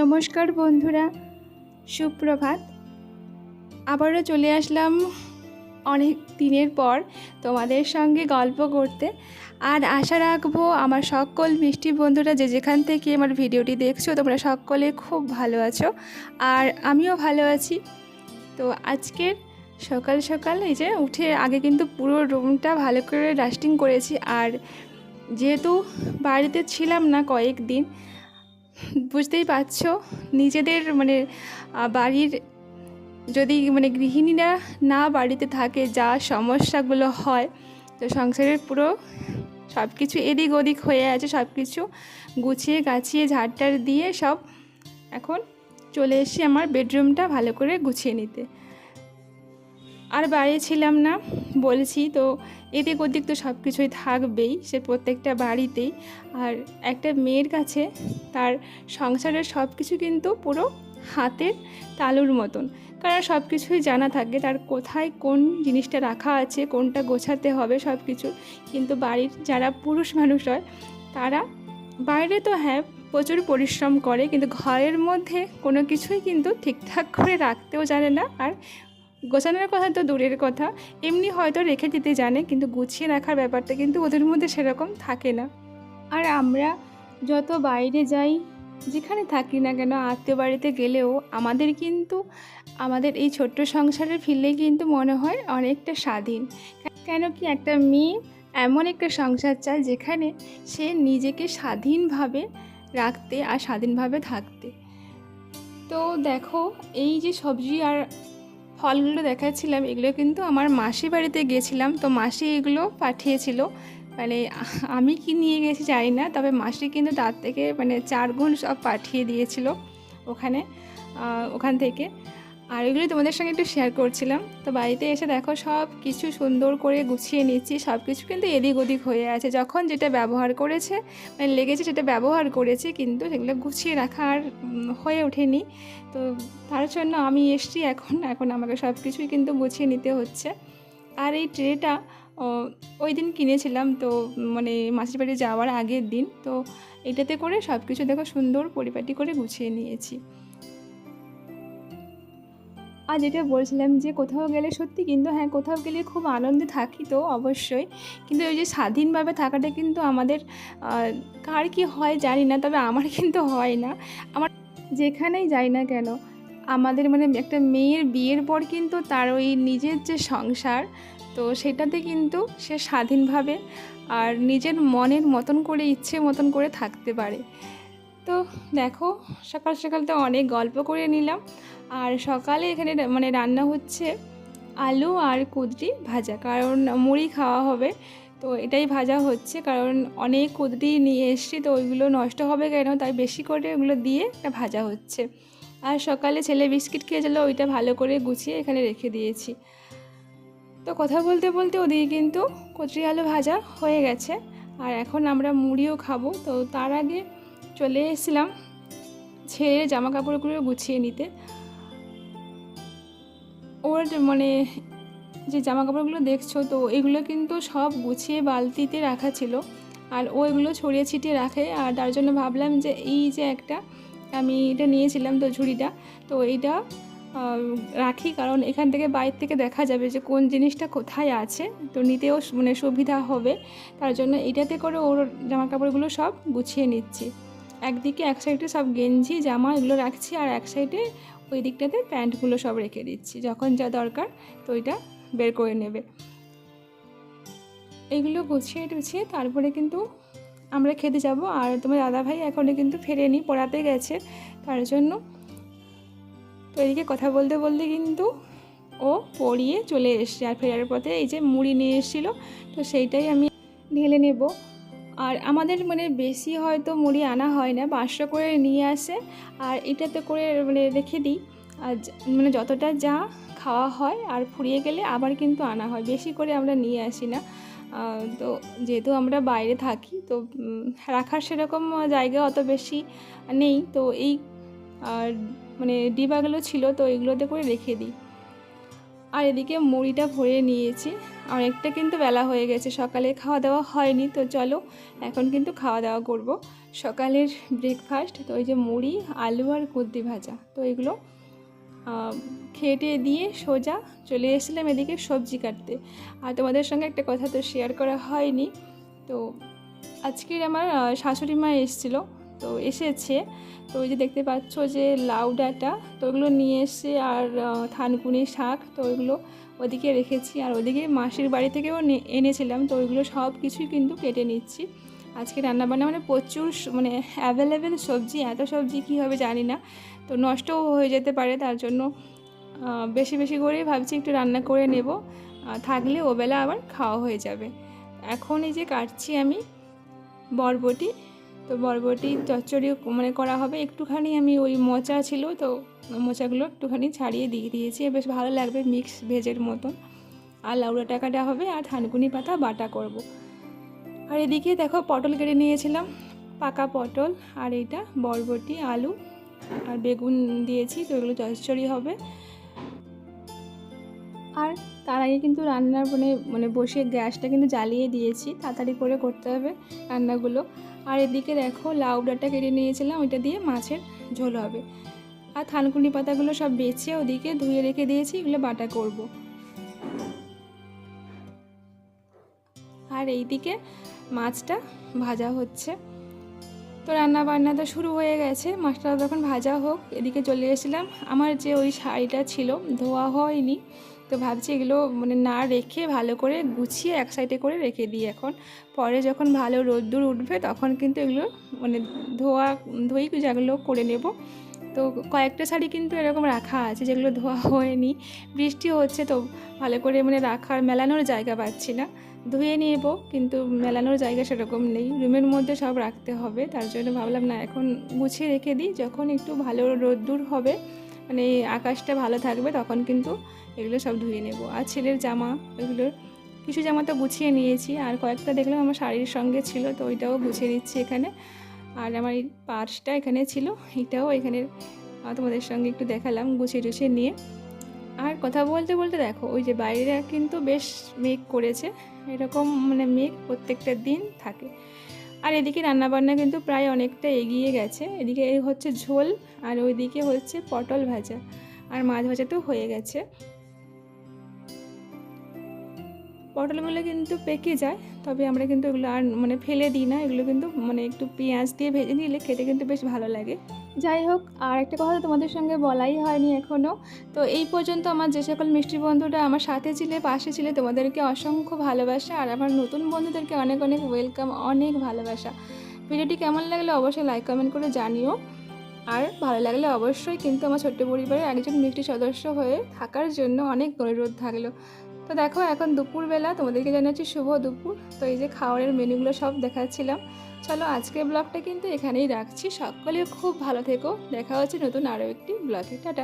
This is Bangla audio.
নমস্কার বন্ধুরা, সুপ্রভাত। আবারও চলে আসলাম অনেক দিনের পর তোমাদের সঙ্গে গল্প করতে। আর আশা রাখব আমার সকল মিষ্টি বন্ধুরা যে যেখান থেকে আমার ভিডিওটি দেখছ, তোমরা সকলে খুব ভালো আছো আর আমিও ভালো আছি। তো আজকের সকাল সকাল এই যে উঠে আগে কিন্তু পুরো রুমটা ভালো করে ডাস্টিং করেছি। আর যেহেতু বাড়িতে ছিলাম না কয়েকদিন বুঝতেই পারছ, নিজেদের মানে বাড়ির যদি মানে গৃহিণীরা না বাড়িতে থাকে, যা সমস্যাগুলো হয়, তো সংসারের পুরো সব কিছু এদিক ওদিক হয়ে আছে সব কিছু গুছিয়ে গাছিয়ে ঝাড়টার দিয়ে সব এখন চলে এসে আমার বেডরুমটা ভালো করে গুছিয়ে নিতে। আর বাইরে ছিলাম না। বলছি, তো এদিক ওদিক তো সব কিছুই থাকবেই সে প্রত্যেকটা বাড়িতেই। আর একটা মেয়ের কাছে তার সংসারের সব কিছু কিন্তু পুরো হাতের তালুর মতন। কারণ সব কিছুই জানা থাকে, তার কোথায় কোন জিনিসটা রাখা আছে, কোনটা গোছাতে হবে সব কিছু কিন্তু বাড়ির যারা পুরুষ মানুষ হয়, তারা বাইরে তো হ্যাঁ প্রচুর পরিশ্রম করে, কিন্তু ঘরের মধ্যে কোনো কিছুই কিন্তু ঠিকঠাক করে রাখতেও জানে না। আর গোছানোর কথা তো দূরের কথা। এমনি হয়তো রেখে দিতে জানে, কিন্তু গুছিয়ে রাখার ব্যাপারটা কিন্তু ওদের মধ্যে সেরকম থাকে না। আর আমরা যত বাইরে যাই, যেখানে থাকি না কেন, আত্মীয় বাড়িতে গেলেও আমাদের কিন্তু, আমাদের এই ছোট্ট সংসারে ফিরলে কিন্তু মনে হয় অনেকটা স্বাধীন। কেন কি একটা মেয়ে এমন একটা সংসার চায় যেখানে সে নিজেকে স্বাধীনভাবে রাখতে আর স্বাধীনভাবে থাকতে। তো দেখো, এই যে সবজি আর ফলগুলো দেখাচ্ছিলাম, এগুলো কিন্তু আমার মাসি বাড়িতে গেছিলাম। তো মাসি এগুলো পাঠিয়েছিল। মানে আমি কি নিয়ে গেছি জানি না, তবে মাসি কিন্তু তার থেকে মানে চার গুণ সব পাঠিয়ে দিয়েছিল ওখানে ওখান থেকে। আর এগুলো তোমাদের সঙ্গে একটু শেয়ার করছিলাম। তো বাড়িতে এসে দেখো সব কিছু সুন্দর করে গুছিয়ে নিচ্ছি, সব কিছু কিন্তু এদিক ওদিক হয়ে আছে। যখন যেটা ব্যবহার করেছে মানে লেগেছে সেটা ব্যবহার করেছে, কিন্তু সেগুলো গুছিয়ে রাখা আর হয়ে ওঠেনি। তো তার জন্য আমি এসছি এখন এখন আমাকে সব কিছুই কিন্তু গুছিয়ে নিতে হচ্ছে। আর এই ট্রেটা ওই দিন কিনেছিলাম, তো মানে মাসির বাড়ি যাওয়ার আগের দিন। তো এটাতে করে সব কিছু দেখো সুন্দর পরিপাটি করে গুছিয়ে নিয়েছি। আর যেটা বলছিলাম যে কোথাও গেলে সত্যি কিন্তু হ্যাঁ কোথাও গেলে খুব আনন্দে থাকি তো অবশ্যই। কিন্তু ওই যে স্বাধীনভাবে থাকাটা কিন্তু আমাদের কার কি হয় জানি না, তবে আমার কিন্তু হয় না। আমার যেখানেই যাই না কেন, আমাদের মানে একটা মেয়ের বিয়ের পর কিন্তু তার ওই নিজের যে সংসার, তো সেটাতে কিন্তু সে স্বাধীনভাবে আর নিজের মনের মতন করে, ইচ্ছে মতন করে থাকতে পারে। তো দেখো, সকাল সকাল তো অনেক গল্প করে নিলাম। আর সকালে এখানে মানে রান্না হচ্ছে আলু আর কুদরি ভাজা। কারণ মুড়ি খাওয়া হবে, তো এটাই ভাজা হচ্ছে। কারণ অনেক কুদরি নিয়ে এসছি, তো ওইগুলো নষ্ট হবে কেন? তাই বেশি করে ওগুলো দিয়ে এটা ভাজা হচ্ছে। আর সকালে ছেলে বিস্কিট খেয়েছিল, ওইটা ভালো করে গুছিয়ে এখানে রেখে দিয়েছি। তো কথা বলতে বলতে ওদিকে কিন্তু কচুরি আলু ভাজা হয়ে গেছে। আর এখন আমরা মুড়িও খাব। তো তার আগে চলে এসেছিলাম ছেড়ে জামা কাপড়গুলো গুছিয়ে নিতে। ওর মানে যে জামা কাপড়গুলো দেখছ, তো এগুলো কিন্তু সব গুছিয়ে বালতিতে রাখা ছিল আর ও এগুলো ছড়িয়ে ছিটিয়ে রাখে। আর তার জন্য ভাবলাম যে এই যে একটা আমি এটা নিয়েছিলাম তো ঝুড়িটা, তো এইটা রাখি। কারণ এখান থেকে বাইরে থেকে দেখা যাবে যে কোন জিনিসটা কোথায় আছে, তো নিতেও মানে সুবিধা হবে। তার জন্য এটাতে করে ওর জামা কাপড়গুলো সব গুছিয়ে নিচ্ছি। একদিকে এক সাইডে সব গেঞ্জি, জামা এগুলো রাখছি আর এক সাইডে ওই দিকটাতে প্যান্টগুলো সব রেখে দিচ্ছি। যখন যা দরকার তো ওইটা বের করে নেবে। এইগুলো গুছিয়ে টুছিয়ে তারপরে কিন্তু আমরা খেতে যাব। আর তোমার দাদাভাই এখনও কিন্তু ফেরেনি, পড়াতে গেছে। তার জন্য তো এদিকে কথা বলতে বলতে কিন্তু ও পড়িয়ে চলে এসছে। আর ফেরার পথে এই যে মুড়ি নিয়ে এসেছিল, তো সেইটাই আমি ঢেলে নেব। আর আমাদের মানে বেশি হয়তো মুড়ি আনা হয় না, পাঁচশো করে নিয়ে আসে। আর এটাতে করে মানে রেখে দিই। আর মানে যতটা যা খাওয়া হয় আর ফুরিয়ে গেলে আবার কিন্তু আনা হয়। বেশি করে আমরা নিয়ে আসি না। তো যেহেতু আমরা বাইরে থাকি, তো রাখার সেরকম জায়গা অত বেশি নেই। তো এই মানে ডিবাগুলো ছিল, তো এগুলোতে করে রেখে দিই। আর এদিকে মুড়িটা ভরে নিয়েছি। অনেকটা কিন্তু বেলা হয়ে গেছে, সকালে খাওয়া দাওয়া হয়নি, তো চলো এখন কিন্তু খাওয়া দাওয়া করব। সকালের ব্রেকফাস্ট তো ওই যে মুড়ি, আলু আর কুদ্দি ভাজা, তো এগুলো খেটে দিয়ে সোজা চলে এসেছিলাম এদিকে সবজি কাটতে। আর তোমাদের সঙ্গে একটা কথা তো শেয়ার করা হয়নি, তো আজকের আমার শাশুড়ি মা এসেছিল তো এসেছে। তো ওই যে দেখতে পাচ্ছ যে লাউ ডাঁটা, তো ওগুলো নিয়ে এসে আর থানকুনি শাক, তো ওইগুলো ওদিকে রেখেছি। আর ওদিকে মাসির বাড়ি থেকেও এনেছিলাম, তো ওইগুলো সব কিছুই কিন্তু কেটে নিচ্ছি। আজকে রান্নাবান্না মানে প্রচুর মানে অ্যাভেলেবেল সবজি, এত সবজি কী হবে জানি না, তো নষ্টও হয়ে যেতে পারে তার জন্য বেশি বেশি করেই ভাবছি একটু রান্না করে নেব। থাকলে ওবেলা আবার খাওয়া হয়ে যাবে। এখন এই যে কাটছি আমি বরবটি। তো বরবটি চচ্চড়ি মানে করা হবে। একটুখানি আমি ওই মোচা ছিল তো, মোচাগুলো একটুখানি ছাড়িয়ে দিয়ে দিয়েছি। বেশ ভালো লাগবে মিক্স ভেজের মতন। আর লাউড়া টাকাটা হবে আর থানকুনি পাতা বাটা করব। আর এদিকে দেখো পটল কেটে নিয়েছিলাম, পাকা পটল আর এইটা বরবটি, আলু আর বেগুন দিয়েছি, তো এগুলো চচ্চড়ি হবে। আর তার আগে কিন্তু রান্নার মানে মানে বসে গ্যাসটা কিন্তু জ্বালিয়ে দিয়েছি। তাড়াতাড়ি করে করতে হবে রান্নাগুলো। আর এদিকে দেখো লাউ ডাঁটা কেটে নিয়েছিলাম, ওইটা দিয়ে মাছের ঝোল হবে। আর থানকুনি পাতাগুলো সব বেছে ওদিকে ধুয়ে রেখে দিয়েছি, এগুলো বাটা করব। আর এইদিকে মাছটা ভাজা হচ্ছে। তো রান্না বান্না তো শুরু হয়ে গেছে, মাছটা তখন ভাজা হোক, এদিকে চলে এসেছিলাম। আমার যে ওই শাড়িটা ছিল, ধোয়া হয়নি। তো ভাবছি এগুলো মানে না রেখে ভালো করে গুছিয়ে এক সাইডে করে রেখে দিই এখন। পরে যখন ভালো রোদ্দুর উঠবে তখন কিন্তু এগুলো মানে ধোয়া ধুই যেগুলো করে নেব। তো কয়েকটা শাড়ি কিন্তু এরকম রাখা আছে যেগুলো ধোয়া হয়নি। বৃষ্টি হচ্ছে তো ভালো করে মানে রাখার মেলানোর জায়গা পাচ্ছি না। ধুয়ে নেব কিন্তু মেলানোর জায়গা সেরকম নেই। রুমের মধ্যে সব রাখতে হবে। তার জন্য ভাবলাম না এখন গুছিয়ে রেখে দিই। যখন একটু ভালো রোদ্দুর হবে মানে আকাশটা ভালো থাকবে, তখন কিন্তু এগুলো সব ধুয়ে নেব। আর ছেলের জামা, এগুলোর কিছু জামা তো গুছিয়ে নিয়েছি, আর কয়েকটা দেখলাম আমার শাড়ির সঙ্গে ছিল, তো ওইটাও গুছিয়ে নিচ্ছি এখানে। আর আমার এই পার্সটা এখানে ছিল, এটাও এখানে তোমাদের সঙ্গে একটু দেখালাম গুছিয়ে টুছিয়ে নিয়ে। আর কথা বলতে বলতে দেখো, ওই যে বাইরে কিন্তু বেশ মেঘ করেছে, এরকম মানে মেঘ প্রত্যেকটা দিন থাকে। আর এদিকে রান্নাবান্না কিন্তু প্রায় অনেকটা এগিয়ে গেছে। এদিকে হচ্ছে ঝোল আর ওইদিকে হচ্ছে পটল ভাজা। আর মাছ ভাজা তো হয়ে গেছে। পটলগুলো কিন্তু পেকে যায়। তবে আমরা কিন্তু এগুলো আর মানে ফেলে দিই না, এগুলো কিন্তু মানে একটু পেঁয়াজ দিয়ে ভেজে নিলে খেতে কিন্তু বেশ ভালো লাগে। যাই হোক, আর একটা কথা তোমাদের সঙ্গে বলাই হয়নি এখনও তো এই পর্যন্ত আমার যে সকল মিষ্টি বন্ধুরা আমার সাথে ছিলে, পাশে ছিলে, তোমাদেরকে অসংখ্য ভালোবাসা আর আমার নতুন বন্ধুদেরকে অনেক অনেক ওয়েলকাম অনেক ভালোবাসা। ভিডিওটি কেমন লাগলে অবশ্যই লাইক কমেন্ট করে জানিও। আর ভালো লাগলে অবশ্যই কিন্তু আমার ছোট্ট পরিবারের একজন মিষ্টি সদস্য হয়ে থাকার জন্য অনেক অনুরোধ থাকল। তো দেখো, এখন দুপুরবেলা, তোমাদেরকে জানাচ্ছি শুভ দুপুর। তো এই যে খাওয়ারের মেনুগুলো সব দেখাচ্ছিলাম। চলো আজকে ব্লগটা কিন্তু এখানেই রাখছি। সকলে খুব ভালো থেকো। দেখা হচ্ছে নতুন আরও একটি ব্লগে। টাটা।